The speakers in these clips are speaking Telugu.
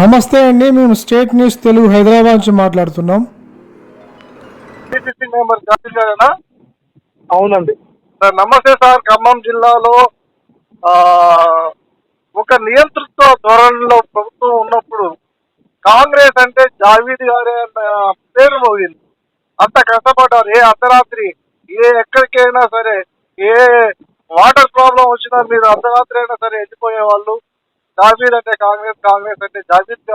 నమస్తే అండి మేము స్టేట్ న్యూస్ తెలుగు హైదరాబాద్ నుంచి మాట్లాడుతున్నాం. మెంబర్ గారేనా? అవునండి. సార్ నమస్తే సార్ ఖమ్మం జిల్లాలో ఒక నియంతృత్వ ధోరణిలో ప్రభుత్వం ఉన్నప్పుడు కాంగ్రెస్ అంటే జావీద్ గారే అన్న పేరు మోగింది అంత కష్టపడ్డారు. ఏ అర్ధరాత్రి ఏ ఎక్కడికైనా సరే ఏ వాటర్ ప్రాబ్లం వచ్చినా మీరు అర్ధరాత్రి అయినా సరే వెళ్ళిపోయే వాళ్ళు జావీద్ అంటే కాంగ్రెస్ కాంగ్రెస్ అంటే జావీద్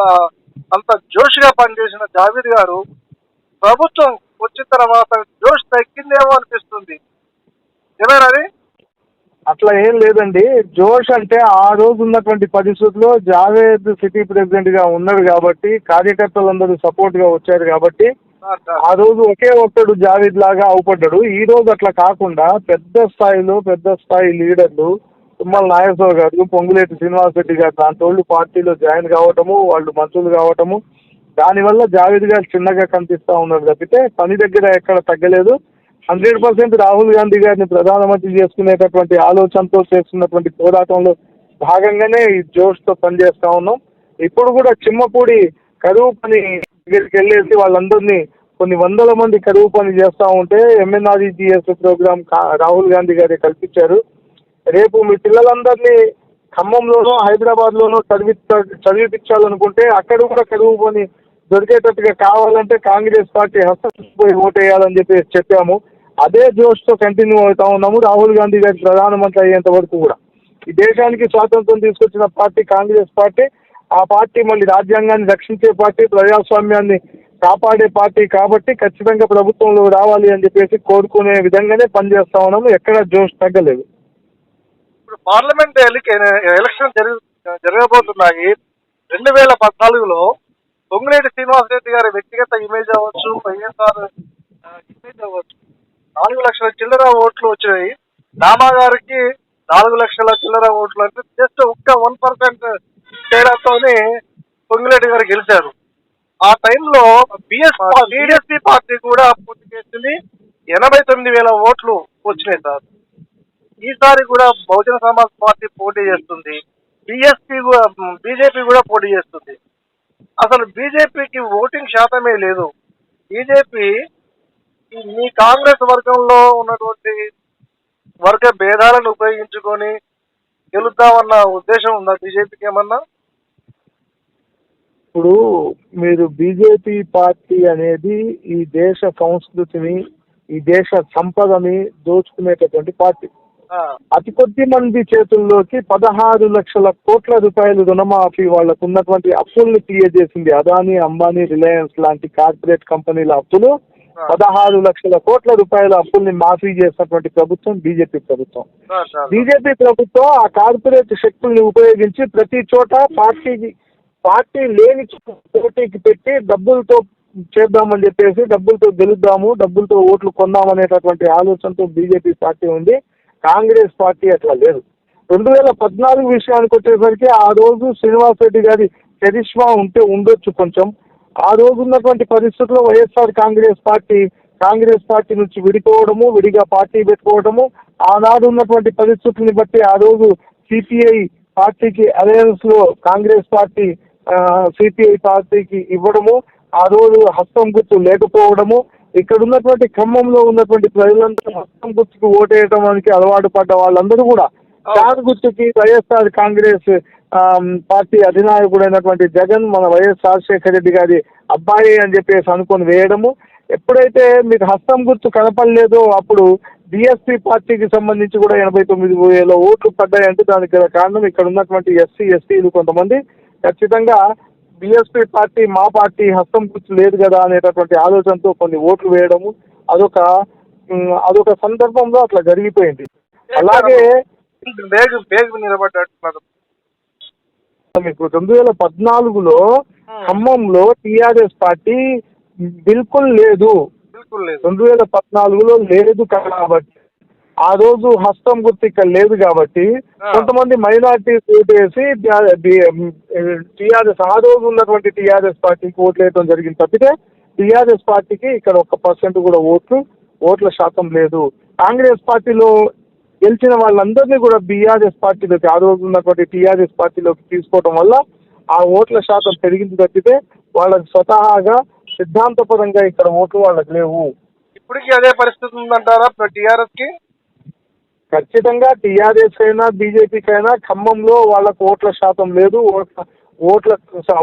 అంత జోష్గా పనిచేసిన జావీద్ గారు ప్రభుత్వం వచ్చిన తర్వాత జోష్ తగ్గిందేమో అనిపిస్తుంది. ఏమైనా అట్లా ఏం లేదండి. జోష్ అంటే ఆ రోజు ఉన్నటువంటి పరిస్థితుల్లో జావేద్ సిటీ ప్రెసిడెంట్గా ఉన్నాడు కాబట్టి కార్యకర్తలందరూ సపోర్ట్గా వచ్చారు కాబట్టి ఆ రోజు ఒకే ఒక్కడు జావేద్ లాగా అవుపడ్డాడు. ఈ రోజు అట్లా కాకుండా పెద్ద స్థాయిలో పెద్ద స్థాయి లీడర్లు తుమ్మల నాగేశ్వర గారు పొంగులేటి శ్రీనివాస్ రెడ్డి గారు దాంతోళ్ళు పార్టీలో జాయిన్ కావటము వాళ్ళు మంత్రులు కావటము. దానివల్ల జావేద్ గారు చిన్నగా కనిపిస్తా ఉన్నారు తప్పితే పని దగ్గర ఎక్కడ తగ్గలేదు. హండ్రెడ్ పర్సెంట్ రాహుల్ గాంధీ గారిని ప్రధానమంత్రి చేసుకునేటటువంటి ఆలోచనతో చేస్తున్నటువంటి పోరాటంలో భాగంగానే ఈ జోష్తో పనిచేస్తా ఉన్నాం. ఇప్పుడు కూడా చిమ్మపూడి కరువు పని దగ్గరికి వెళ్ళేసి వాళ్ళందరినీ కొన్ని వందల మంది కరువు పని చేస్తూ ఉంటే ఎంఎన్ఆర్ఈజీఎస్ ప్రోగ్రామ్ రాహుల్ గాంధీ గారే కల్పించారు. రేపు మీ పిల్లలందరినీ ఖమ్మంలోనో హైదరాబాద్లోనో చదివి చదివిపించాలనుకుంటే అక్కడ కూడా చదువుకొని దొరికేటట్టుగా కావాలంటే కాంగ్రెస్ పార్టీ హస్తపోయి ఓటేయాలని చెప్పి చెప్పాము. అదే జోష్తో కంటిన్యూ అవుతా ఉన్నాము. రాహుల్ గాంధీ గారి ప్రధానమంత్రి అయ్యేంత వరకు కూడా. ఈ దేశానికి స్వాతంత్రం తీసుకొచ్చిన పార్టీ కాంగ్రెస్ పార్టీ. ఆ పార్టీ మళ్ళీ రాజ్యాంగాన్ని రక్షించే పార్టీ ప్రజాస్వామ్యాన్ని కాపాడే పార్టీ కాబట్టి ఖచ్చితంగా ప్రభుత్వంలో రావాలి అని చెప్పేసి కోరుకునే విధంగానే పనిచేస్తా ఉన్నాము. ఎక్కడ జోష్ తగ్గలేదు. ఇప్పుడు పార్లమెంట్ ఎలిక- ఎలక్షన్ జరుగు జరగబోతున్నాయి. రెండు వేల పద్నాలుగులో పొంగులేటి శ్రీనివాస్ రెడ్డి గారి వ్యక్తిగత ఇమేజ్ అవ్వచ్చు వైఎస్ఆర్ ఇమేజ్ అవ్వచ్చు. నాలుగు లక్షల చిల్లర ఓట్లు వచ్చినాయి. రామా గారికి నాలుగు లక్షల చిల్లర ఓట్లు అంటే జస్ట్ ఒక్క వన్ పర్సెంట్ తేడాతోనే పొంగులేటి గారు గెలిచారు. ఆ టైంలో బిఎస్ బీఎస్పీ పార్టీ కూడా పూర్తి చేసింది. ఎనభై తొమ్మిది వేల ఓట్లు వచ్చినాయి సార్. ఈసారి కూడా బహుజన సమాజ్ పార్టీ పోటీ చేస్తుంది. బిఎస్పీ బీజేపీ కూడా పోటీ చేస్తుంది. అసలు బీజేపీకి ఓటింగ్ శాతమే లేదు. బీజేపీ మీ కాంగ్రెస్ వర్గంలో ఉన్నటువంటి వర్గ భేదాలను ఉపయోగించుకొని గెలుద్దామన్న ఉద్దేశం ఉందా బీజేపీకి ఏమన్నా? ఇప్పుడు మీరు బీజేపీ పార్టీ అనేది ఈ దేశ సంస్కృతిని ఈ దేశ సంపదని దోచుకునేటటువంటి పార్టీ. అతి కొద్ది మంది చేతుల్లోకి పదహారు లక్షల కోట్ల రూపాయలు రుణమాఫీ వాళ్ళకు ఉన్నటువంటి అప్పుల్ని క్లియర్ చేసింది అదానీ అంబానీ రిలయన్స్ లాంటి కార్పొరేట్ కంపెనీల అప్పులు. పదహారు లక్షల కోట్ల రూపాయల అప్పుల్ని మాఫీ చేసినటువంటి ప్రభుత్వం బీజేపీ ప్రభుత్వం. బీజేపీ ప్రభుత్వం ఆ కార్పొరేట్ శక్తుల్ని ఉపయోగించి ప్రతి చోట పార్టీకి పార్టీ లేని పోటీకి పెట్టి డబ్బులతో చేద్దామని చెప్పేసి డబ్బులతో గెలుద్దాము డబ్బులతో ఓట్లు కొందామనేటటువంటి ఆలోచనతో బీజేపీ పార్టీ ఉంది. కాంగ్రెస్ పార్టీ అట్లా లేదు. రెండు వేల పద్నాలుగు విషయానికి వచ్చేసరికి ఆ రోజు శ్రీనివాస్ రెడ్డి గారి చరిష్మా ఉంటే ఉండొచ్చు కొంచెం. ఆ రోజు ఉన్నటువంటి పరిస్థితుల్లో YSR Congress party Congress party నుంచి విడిపోవడము విడిగా పార్టీ పెట్టుకోవడము ఆనాడు ఉన్నటువంటి పరిస్థితుల్ని బట్టి ఆ రోజు సిపిఐ పార్టీకి అలయన్స్లో కాంగ్రెస్ పార్టీ సిపిఐ పార్టీకి ఇవ్వడము ఆ రోజు హస్తం గుర్తు లేకపోవడము ఇక్కడ ఉన్నటువంటి ఖమ్మంలో ఉన్నటువంటి ప్రజలందరూ హస్తం గుర్తుకు ఓటేయడానికి అలవాటు పడ్డ వాళ్ళందరూ కూడా ఫ్యాన్ గుర్తుకి వైఎస్ఆర్ కాంగ్రెస్ పార్టీ అధినాయకుడైనటువంటి జగన్ మన వైఎస్ రాజశేఖర రెడ్డి గారి అబ్బాయి అని చెప్పేసి అనుకొని వేయడము. ఎప్పుడైతే మీకు హస్తం గుర్తు కనపడలేదో అప్పుడు బిఎస్పీ పార్టీకి సంబంధించి కూడా ఎనభై తొమ్మిది వేల ఓట్లు పడ్డాయంటే దానికి కారణం ఇక్కడ ఉన్నటువంటి ఎస్సీ ఎస్టీలు కొంతమంది. ఖచ్చితంగా బిఎస్పీ పార్టీ మా పార్టీ హస్తం గుర్తు లేదు కదా అనేటటువంటి ఆలోచనతో కొన్ని ఓట్లు వేయడము అదొక అదొక సందర్భంలో అట్లా జరిగిపోయింది. అలాగే మీకు రెండు వేల పద్నాలుగులో ఖమ్మంలో టిఆర్ఎస్ పార్టీ బిల్కుల్ లేదు. బిల్కుల్ లేదు. రెండు వేల పద్నాలుగులో లేదు కాబట్టి ఆ రోజు హస్తం గుర్తు ఇక్కడ లేదు కాబట్టి. కొంతమంది మైనార్టీస్ ఓటేసి టిఆర్ఎస్ ఆ రోజు ఉన్నటువంటి టిఆర్ఎస్ పార్టీకి ఓట్లు వేయడం జరిగింది తప్పితే టిఆర్ఎస్ పార్టీకి ఇక్కడ ఒక్క పర్సెంట్ కూడా ఓట్లు ఓట్ల శాతం లేదు. కాంగ్రెస్ పార్టీలో గెలిచిన వాళ్ళందరినీ కూడా బీఆర్ఎస్ పార్టీలోకి ఆ రోజు ఉన్నటువంటి టీఆర్ఎస్ పార్టీలోకి తీసుకోవడం వల్ల ఆ ఓట్ల శాతం పెరిగింది తప్పితే వాళ్ళకి స్వతహాగా సిద్ధాంతపరంగా ఇక్కడ ఓట్లు వాళ్ళకి లేవు. ఇప్పటికీ అదే పరిస్థితి ఉందంటారా టీఆర్ఎస్కి ఖచ్చితంగా టీఆర్ఎస్ అయినా బీజేపీకి అయినా ఖమ్మంలో వాళ్ళకు ఓట్ల శాతం లేదు. ఓట్ల ఓట్ల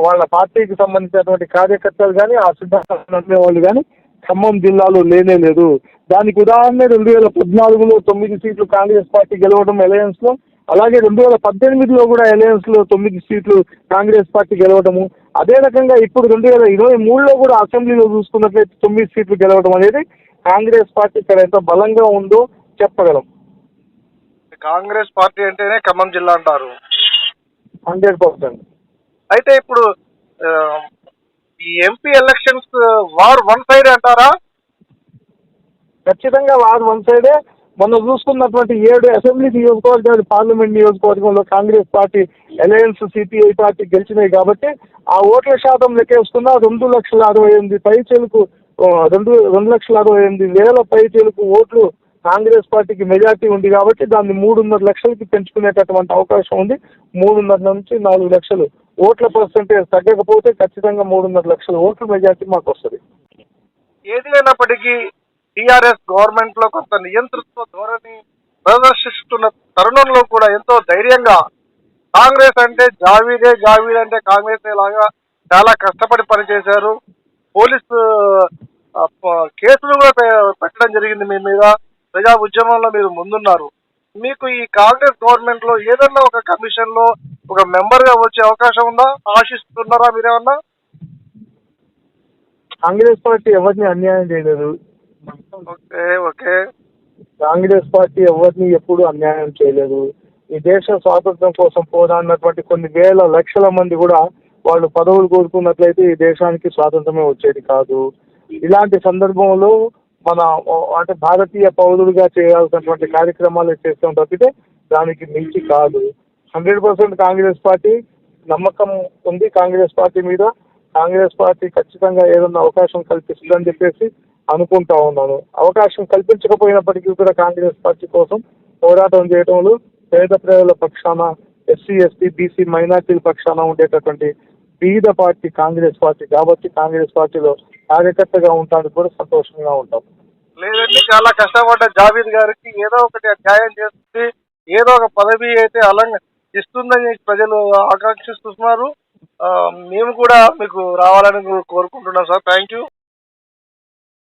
వాళ్ళ పార్టీకి సంబంధించినటువంటి కార్యకర్తలు కానీ ఆ సిద్ధాంతం నమ్మే వాళ్ళు కానీ ఖమ్మం జిల్లాలో లేనే లేదు. దానికి ఉదాహరణ రెండు వేల పద్నాలుగులో తొమ్మిది సీట్లు కాంగ్రెస్ పార్టీ గెలవడం అలయన్స్లో అలాగే రెండు వేల పద్దెనిమిదిలో కూడా అలయన్స్లో తొమ్మిది సీట్లు కాంగ్రెస్ పార్టీ గెలవడము. అదే రకంగా ఇప్పుడు రెండు వేల ఇరవై మూడులో కూడా అసెంబ్లీలో చూసుకున్నట్లయితే తొమ్మిది సీట్లు గెలవడం అనేది కాంగ్రెస్ పార్టీ ఇక్కడ ఎంత బలంగా ఉందో చెప్పగలం. కాంగ్రెస్ పార్టీ అంటేనే ఖమ్మం జిల్లా అంటారు. Hundred percent. అయితే ఇప్పుడు ఈ MP elections war one side అంటారా? ఖచ్చితంగా వారు వన్ సైడే. మొన్న చూసుకున్నటువంటి ఏడు అసెంబ్లీ నియోజకవర్గాలు పార్లమెంట్ నియోజకవర్గంలో Congress party alliance CPI party గెలిచినాయి కాబట్టి ఆ ఓట్ల శాతం లెక్కేసుకున్న రెండు లక్షల అరవై ఎనిమిది పైచలకు రెండు రెండు లక్షల అరవై ఎనిమిది వేల పైచలకు ఓట్లు కాంగ్రెస్ పార్టీకి మెజార్టీ ఉంది కాబట్టి దాన్ని మూడున్నర లక్షలకి పెంచుకునేటటువంటి అవకాశం ఉంది. మూడున్నర నుంచి నాలుగు లక్షలు ఓట్ల పర్సంటేజ్ తగ్గకపోతే ఖచ్చితంగా మూడున్నర లక్షల ఓట్ల మెజార్టీ మాకు వస్తుంది. ఏది అయినప్పటికీ టిఆర్ఎస్ గవర్నమెంట్లో కొంత నియంతృత్వ ధోరణి ప్రదర్శిస్తున్న తరుణంలో కూడా ఎంతో ధైర్యంగా కాంగ్రెస్ అంటే జావీదే జావీద్ అంటే కాంగ్రెస్ లాగా చాలా కష్టపడి పనిచేశారు. పోలీసు కేసులు కూడా పె- పెట్టడం జరిగింది మీ మీద. ప్రజా ఉద్యమంలో మీరు ముందున్నారు. మీకు ఈ కాంగ్రెస్ గవర్నమెంట్లో ఏదన్నా ఒక కమిషన్లో ఒక మెంబర్గా వచ్చే అవకాశం ఉందా? ఆశిస్తున్నారా మీరేమన్నా? కాంగ్రెస్ పార్టీ ఎవరిని అన్యాయం చేయలేదు. Okay okay. కాంగ్రెస్ పార్టీ ఎవరిని ఎప్పుడు అన్యాయం చేయలేదు. ఈ దేశ స్వాతంత్రం కోసం పోరాడినటువంటి కొన్ని వేల లక్షల మంది కూడా వాళ్ళు పదవులు కోరుకున్నట్లయితే ఈ దేశానికి స్వాతంత్రమే వచ్చేది కాదు. ఇలాంటి సందర్భంలో మన అంటే భారతీయ పౌరుడిగా చేయాల్సినటువంటి కార్యక్రమాలు చేస్తాం తప్పితే దానికి మించి కాదు. హండ్రెడ్ పర్సెంట్ కాంగ్రెస్ పార్టీ నమ్మకం ఉంది కాంగ్రెస్ పార్టీ మీద. కాంగ్రెస్ పార్టీ ఖచ్చితంగా ఏదన్నా అవకాశం కల్పిస్తుందని చెప్పేసి అనుకుంటా ఉన్నాను. అవకాశం కల్పించకపోయినప్పటికీ కూడా కాంగ్రెస్ పార్టీ కోసం పోరాటం చేయడంలో పేద ప్రజల పక్షాన ఎస్సీ ఎస్టీ బీసీ మైనార్టీల పక్షాన ఉండేటటువంటి బీద పార్టీ కాంగ్రెస్ పార్టీ కాబట్టి కాంగ్రెస్ పార్టీలో కార్యకర్తగా ఉంటానికి కూడా సంతోషంగా ఉంటాం. లేదండి చాలా కష్టపడ్డ జావీద్ గారికి ఏదో ఒకటి న్యాయం చేస్తుంది ఏదో ఒక పదవి అయితే అలంగ ఇస్తుందని ప్రజలు ఆకాంక్షిస్తున్నారు. మేము కూడా మీకు రావాలని కోరుకుంటున్నాం సార్. Thank you